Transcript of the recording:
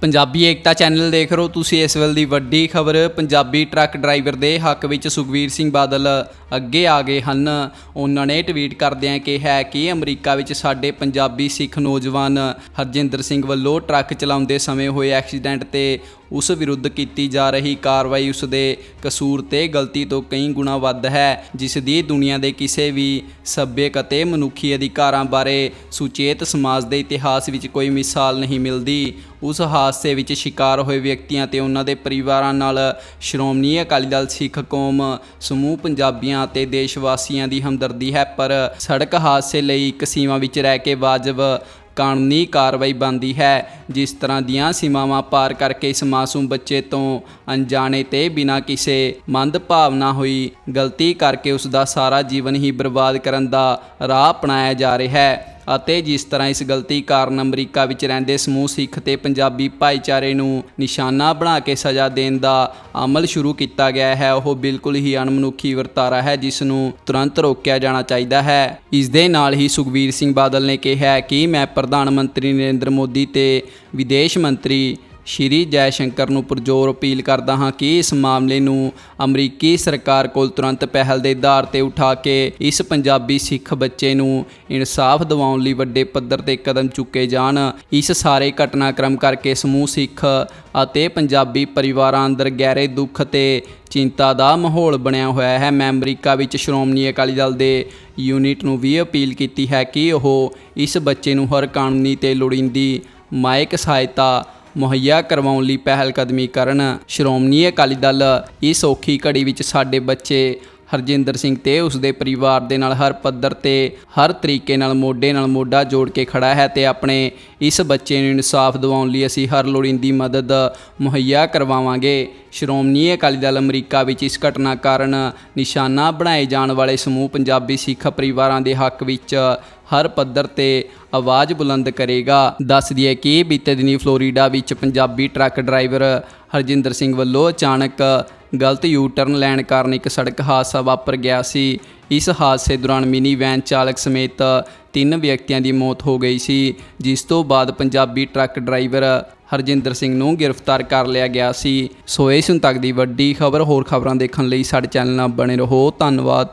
ਪੰਜਾਬੀ ਏਕਤਾ channel ਦੇਖ ਰਹੇ ਹੋ ਤੁਸੀਂ ਇਸ ਵੇਲੇ ਦੀ ਵੱਡੀ ਖਬਰ। ਪੰਜਾਬੀ ਟਰੱਕ ਡਰਾਈਵਰ ਦੇ ਹੱਕ ਵਿੱਚ ਸੁਖਵੀਰ ਸਿੰਘ ਬਾਦਲ ਅੱਗੇ ਆ ਗਏ ਹਨ। ਉਹਨਾਂ ਨੇ ਟਵੀਟ ਕਰਦਿਆਂ ਕਿਹਾ ਕਿ ਅਮਰੀਕਾ ਵਿੱਚ ਸਾਡੇ ਪੰਜਾਬੀ ਸਿੱਖ ਨੌਜਵਾਨ ਹਰਜਿੰਦਰ ਸਿੰਘ ਵੱਲੋਂ ਟਰੱਕ ਚਲਾਉਂਦੇ ਸਮੇਂ ਹੋਏ ਐਕਸੀਡੈਂਟ ਤੇ ਉਸ ਵਿਰੁੱਧ ਕੀਤੀ ਜਾ ਰਹੀ ਕਾਰਵਾਈ ਉਸ ਦੇ ਕਸੂਰ ਤੇ ਗਲਤੀ ਤੋਂ ਕਈ ਗੁਣਾ ਵੱਧ ਹੈ, ਜਿਸ ਦੀ ਦੁਨੀਆ ਦੇ ਕਿਸੇ ਵੀ ਸੱਭਿਅਕ ਅਤੇ ਮਨੁੱਖੀ ਅਧਿਕਾਰਾਂ ਬਾਰੇ ਸੁਚੇਤ ਸਮਾਜ ਦੇ ਇਤਿਹਾਸ ਵਿੱਚ ਕੋਈ ਮਿਸਾਲ ਨਹੀਂ ਮਿਲਦੀ। ਉਸ ਹਾਦਸੇ ਵਿੱਚ ਸ਼ਿਕਾਰ ਹੋਏ ਵਿਅਕਤੀਆਂ ਤੇ ਉਹਨਾਂ ਦੇ ਪਰਿਵਾਰਾਂ ਨਾਲ ਸ਼੍ਰੋਮਣੀ ਅਕਾਲੀ ਦਲ, ਸਿੱਖ ਕੌਮ, ਸਮੂਹ ਪੰਜਾਬੀਆਂ ਅਤੇ ਦੇਸ਼ ਵਾਸੀਆਂ ਦੀ ਹਮਦਰਦੀ ਹੈ, ਪਰ ਸੜਕ ਹਾਦਸੇ ਲਈ ਇੱਕ ਸੀਮਾ ਵਿੱਚ ਰਹਿ ਕੇ ਵਾਜਬ ਕਾਨੂੰਨੀ ਕਾਰਵਾਈ ਬਣਦੀ ਹੈ, ਜਿਸ ਤਰ੍ਹਾਂ ਦੀਆਂ ਸੀਮਾਵਾਂ ਪਾਰ ਕਰਕੇ ਇਸ ਮਾਸੂਮ ਬੱਚੇ ਤੋਂ ਅਣਜਾਣੇ ਤੇ ਬਿਨਾਂ ਕਿਸੇ ਮੰਦ ਭਾਵਨਾ ਹੋਈ ਗਲਤੀ ਕਰਕੇ ਉਸ ਦਾ ਸਾਰਾ ਜੀਵਨ ਹੀ ਬਰਬਾਦ ਕਰਨ ਦਾ ਰਾਹ ਅਪਣਾਇਆ ਜਾ ਰਿਹਾ ਹੈ। ਅਤੇ ਜਿਸ ਤਰ੍ਹਾਂ ਇਸ ਗਲਤੀ ਕਾਰਨ ਅਮਰੀਕਾ ਵਿੱਚ ਰਹਿੰਦੇ ਸਮੂਹ ਸਿੱਖ ਤੇ ਪੰਜਾਬੀ ਭਾਈਚਾਰੇ ਨੂੰ ਨਿਸ਼ਾਨਾ ਬਣਾ ਕੇ ਸਜ਼ਾ ਦੇਣ ਦਾ ਅਮਲ ਸ਼ੁਰੂ ਕੀਤਾ ਗਿਆ ਹੈ, ਉਹ ਬਿਲਕੁਲ ਹੀ ਅਣਮਨੁੱਖੀ ਵਰਤਾਰਾ ਹੈ, ਜਿਸ ਨੂੰ ਤੁਰੰਤ ਰੋਕਿਆ ਜਾਣਾ ਚਾਹੀਦਾ ਹੈ। ਇਸ ਦੇ ਨਾਲ ਹੀ ਸੁਖਬੀਰ ਸਿੰਘ ਬਾਦਲ ਨੇ ਕਿਹਾ ਕਿ ਮੈਂ ਪ੍ਰਧਾਨ ਮੰਤਰੀ ਨਰਿੰਦਰ ਮੋਦੀ ਤੇ ਵਿਦੇਸ਼ ਮੰਤਰੀ ਸ਼੍ਰੀ ਜੈ ਸ਼ੰਕਰ ਨੂੰ ਪੁਰਜੋਰ ਅਪੀਲ ਕਰਦਾ ਹਾਂ ਕਿ ਇਸ ਮਾਮਲੇ ਨੂੰ ਅਮਰੀਕੀ ਸਰਕਾਰ ਕੋਲ ਤੁਰੰਤ ਪਹਿਲ ਦੇ ਆਧਾਰ ਤੇ ਉਠਾ ਕੇ ਇਸ ਪੰਜਾਬੀ ਸਿੱਖ ਬੱਚੇ ਨੂੰ ਇਨਸਾਫ ਦਿਵਾਉਣ ਲਈ ਵੱਡੇ ਪੱਧਰ ਤੇ ਕਦਮ ਚੁੱਕੇ ਜਾਣ। ਇਸ ਸਾਰੇ ਘਟਨਾਕ੍ਰਮ ਕਰਕੇ ਸਮੂਹ ਸਿੱਖ ਅਤੇ ਪੰਜਾਬੀ ਪਰਿਵਾਰਾਂ ਅੰਦਰ ਗਹਿਰੇ ਦੁੱਖ ਤੇ ਚਿੰਤਾ ਦਾ ਮਾਹੌਲ ਬਣਿਆ ਹੋਇਆ ਹੈ। ਮੈਂ ਅਮਰੀਕਾ ਵਿੱਚ ਸ਼੍ਰੋਮਣੀ ਅਕਾਲੀ ਦਲ ਦੇ ਯੂਨਿਟ ਨੂੰ ਵੀ ਅਪੀਲ ਕੀਤੀ ਹੈ ਕਿ ਉਹ ਇਸ ਬੱਚੇ ਨੂੰ ਹਰ ਕਾਨੂੰਨੀ ਤੇ ਲੋੜੀਂਦੀ ਮਾਇਕ ਸਹਾਇਤਾ ਮੁਹੱਈਆ ਕਰਵਾਉਣ ਲਈ ਪਹਿਲ ਕਦਮੀ ਕਰਨ ਸ਼੍ਰੋਮਣੀ ਅਕਾਲੀ ਦਲ ਇਸ ਔਖੀ ਘੜੀ ਵਿੱਚ ਸਾਡੇ ਬੱਚੇ ਹਰਜਿੰਦਰ ਸਿੰਘ ਤੇ ਉਸ ਦੇ ਪਰਿਵਾਰ ਦੇ ਨਾਲ ਹਰ ਪੱਧਰ ਤੇ, ਹਰ ਤਰੀਕੇ ਨਾਲ ਮੋਢੇ ਨਾਲ ਮੋਢਾ ਜੋੜ ਕੇ ਖੜਾ ਹੈ ਤੇ ਆਪਣੇ ਇਸ ਬੱਚੇ ਨੂੰ ਇਨਸਾਫ ਦਿਵਾਉਣ ਲਈ ਅਸੀਂ ਹਰ ਲੋੜੀਂਦੀ ਮਦਦ ਮੁਹੱਈਆ ਕਰਵਾਵਾਂਗੇ। ਸ਼੍ਰੋਮਣੀ ਅਕਾਲੀ ਦਲ ਅਮਰੀਕਾ ਵਿੱਚ ਇਸ ਘਟਨਾ ਕਾਰਨ ਨਿਸ਼ਾਨਾ ਬਣਾਏ ਜਾਣ ਵਾਲੇ ਸਮੂਹ ਪੰਜਾਬੀ ਸਿੱਖ ਪਰਿਵਾਰਾਂ ਦੇ ਹੱਕ ਵਿੱਚ ਹਰ ਪੱਧਰ ਤੇ ਆਵਾਜ਼ ਬੁਲੰਦ ਕਰੇਗਾ। ਦੱਸ ਦਈਏ ਕਿ ਬੀਤੇ ਦਿਨੀ ਫਲੋਰੀਡਾ ਵਿੱਚ ਪੰਜਾਬੀ ਟਰੱਕ ਡਰਾਈਵਰ ਹਰਜਿੰਦਰ ਸਿੰਘ ਵੱਲੋਂ ਅਚਾਨਕ ਗਲਤ ਯੂ ਟਰਨ ਲੈਣ ਕਾਰਨ ਇੱਕ ਸੜਕ ਹਾਦਸਾ ਵਾਪਰ ਗਿਆ ਸੀ। ਇਸ ਹਾਦਸੇ ਦੌਰਾਨ ਮਿਨੀ ਵੈਨ ਚਾਲਕ ਸਮੇਤ ਤਿੰਨ ਵਿਅਕਤੀਆਂ ਦੀ ਮੌਤ ਹੋ ਗਈ ਸੀ, ਜਿਸ ਤੋਂ ਬਾਅਦ ਪੰਜਾਬੀ ਟਰੱਕ ਡਰਾਈਵਰ ਹਰਜਿੰਦਰ ਸਿੰਘ ਨੂੰ ਗ੍ਰਿਫਤਾਰ ਕਰ ਲਿਆ ਗਿਆ ਸੀ। ਸੋ ਇਸ ਹੁਣ ਤੱਕ ਦੀ ਵੱਡੀ ਖਬਰ, ਹੋਰ ਖਬਰਾਂ ਦੇਖਣ ਲਈ ਸਾਡੇ ਚੈਨਲ ਨਾਲ ਬਣੇ ਰਹੋ। ਧੰਨਵਾਦ।